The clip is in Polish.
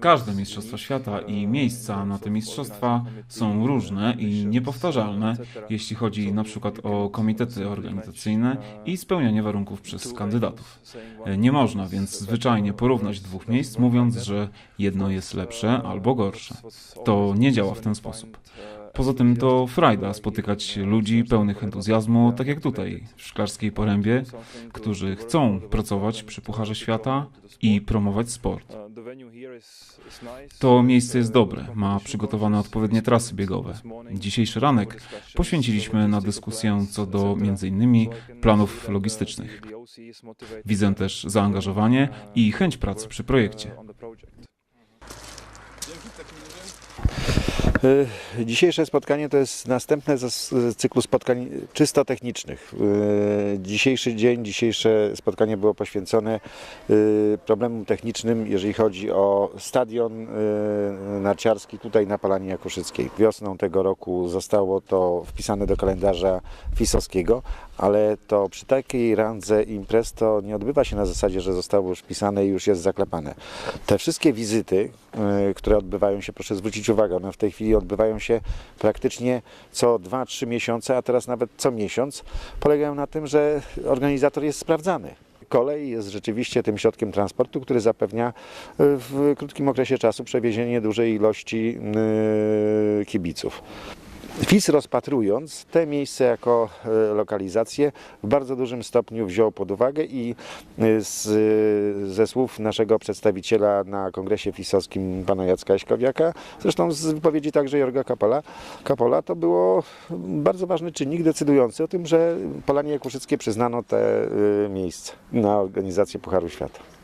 Każde Mistrzostwa Świata i miejsca na te mistrzostwa są różne i niepowtarzalne, jeśli chodzi na przykład o komitety organizacyjne i spełnianie warunków przez kandydatów. Nie można więc zwyczajnie porównać dwóch miejsc, mówiąc, że jedno jest lepsze albo gorsze. To nie działa w ten sposób. Poza tym to frajda spotykać ludzi pełnych entuzjazmu, tak jak tutaj, w Szklarskiej Porębie, którzy chcą pracować przy Pucharze Świata i promować sport. To miejsce jest dobre, ma przygotowane odpowiednie trasy biegowe. Dzisiejszy ranek poświęciliśmy na dyskusję co do m.in. planów logistycznych. Widzę też zaangażowanie i chęć pracy przy projekcie. Dzisiejsze spotkanie to jest następne z cyklu spotkań czysto technicznych. Y, Dzisiejszy dzień, dzisiejsze spotkanie było poświęcone y, problemom technicznym, jeżeli chodzi o stadion y, narciarski tutaj na Palanie Jakuszyckiej. Wiosną tego roku zostało to wpisane do kalendarza fisowskiego, ale to przy takiej randze imprez to nie odbywa się na zasadzie, że zostało już wpisane i już jest zaklepane. Te wszystkie wizyty, y, które odbywają się, proszę zwrócić uwagę, one w tej chwili odbywają się praktycznie co 2-3 miesiące, a teraz nawet co miesiąc, polegają na tym, że organizator jest sprawdzany. Kolej jest rzeczywiście tym środkiem transportu, który zapewnia y, w krótkim okresie czasu przewiezienie dużej ilości y, kibiców. FIS rozpatrując te miejsce jako e, lokalizację w bardzo dużym stopniu wziął pod uwagę i e, z, ze słów naszego przedstawiciela na kongresie fisowskim pana Jacka Jaśkowiaka, zresztą z wypowiedzi także Jorga Kapola, Kapola to było bardzo ważny czynnik decydujący o tym, że Polanie Jakuszyckie przyznano te e, miejsca na organizację Pucharu Świata.